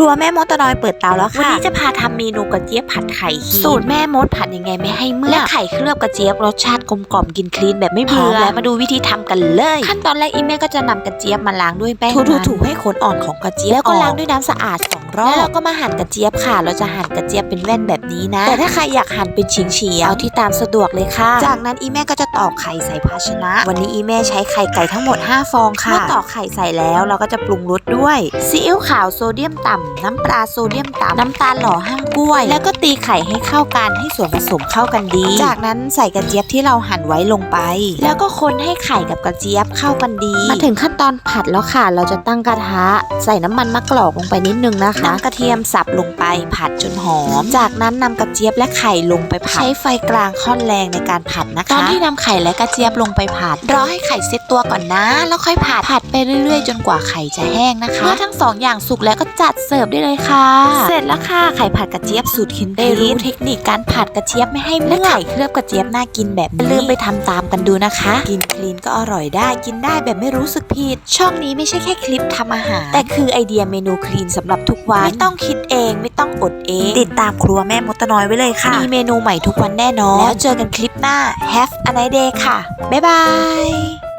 รัวแม่มดตะนอยเปิดเตาแล้วค่ะ วันนี้จะพาทำเมนูกระเจี๊ยบผัดไข่ครีมสูตรแม่มดผัดยังไงไม่ให้เมื่และอกไข่เคลือบกระเจี๊ยบรสชาติกลมกล่อมกินคลีนแบบไม่พร้อเบื่มอแล้วมาดูวิธีทำกันเลย ขั้นตอนแรกอีแม่ก็จะนำกระเจี๊ยบมาล้างด้วยแป้งถูมันถูๆๆให้ขนอ่อนของกระเจี๊ยบแล้วก็ออล้างด้วยน้ำสะอาดสองรอแล้วบเราก็มาหั่นกระเจี๊ยบค่ะ เราจะหั่นกระเจี๊ยบเป็นแว่นแบบนี้นะ แต่ถ้าใครอยากหั่นเป็นเฉียงเฉียงๆเอาที่ตามสะดวกเลยค่ะ จากนั้นอีแม่ก็จะตอกไข่ใส่ภาชนะ วันนี้อีแม่ใช้ไข่ไก่ทั้งหมด 5 ฟองค่ะเมื่อตอกไข่ใส่แล้วเราก็จะปรุงรสด้วยซีอิ๊วขาวโซเดียมต่ำน้ำปลาโซเดียมต่ำน้ำตาลหล่อห้ามกล้วย แล้วก็ตีไข่ให้เข้ากันให้ส่วนผสมเข้ากันดี จากนั้นใส่กระเจี๊ยบที่เราหั่นไว้ลงไป แล้วก็คนให้ไข่กับกระเจี๊ยบเข้ากันดี มาถึงขั้นตอนผัดแล้วค่ะ เราจะตั้งกระทะ ใส่น้ำมันมะกรอกลงไปนิดนึงนะคะน้ำกระเทียมสับลงไปผัดจนหอม จากนั้นนำกระเจี๊ยบและไข่ลงไปผัด ใช้ไฟกลางค่อนแรงในการผัดนะคะ ตอนที่นำไข่และกระเจี๊ยบลงไปผัด รอให้ไข่เซ็ตตัวก่อนนะ แล้วค่อยผัด ผัดไปเรื่อยๆ จนกว่าไข่จะแห้งนะคะ เมื่อทั้งสองอย่างสุกแล้วก็จัดเสิร์ฟได้เลยค่ะ เสร็จแล้วค่ะไข่ผัดกระเจี๊ยบสูตรคินได้รู้เทคนิคการผัดกระเจี๊ยบไม่ให้เมื่อไข่เคลือบกระเจี๊ยบน่ากินแบบนี้อย่าลืมไปทำตามกันดูนะคะ กินคลีนก็อร่อยได้กินได้แบบไม่รู้สึกผิด ช่องนี้ไม่ใช่แค่คลิปทำอาหาร แต่คือไอเดียเมนูคลีนสำหรับทุกวันไม่ต้องคิดเองไม่ต้องอดเอง ติดตามครัวแม่มดตะน้อยไว้เลยค่ะ มีเมนูใหม่ทุกวันแน่นอนแล้วเจอกันคลิปหน้า Have a nice day ค่ะบ๊ายบาย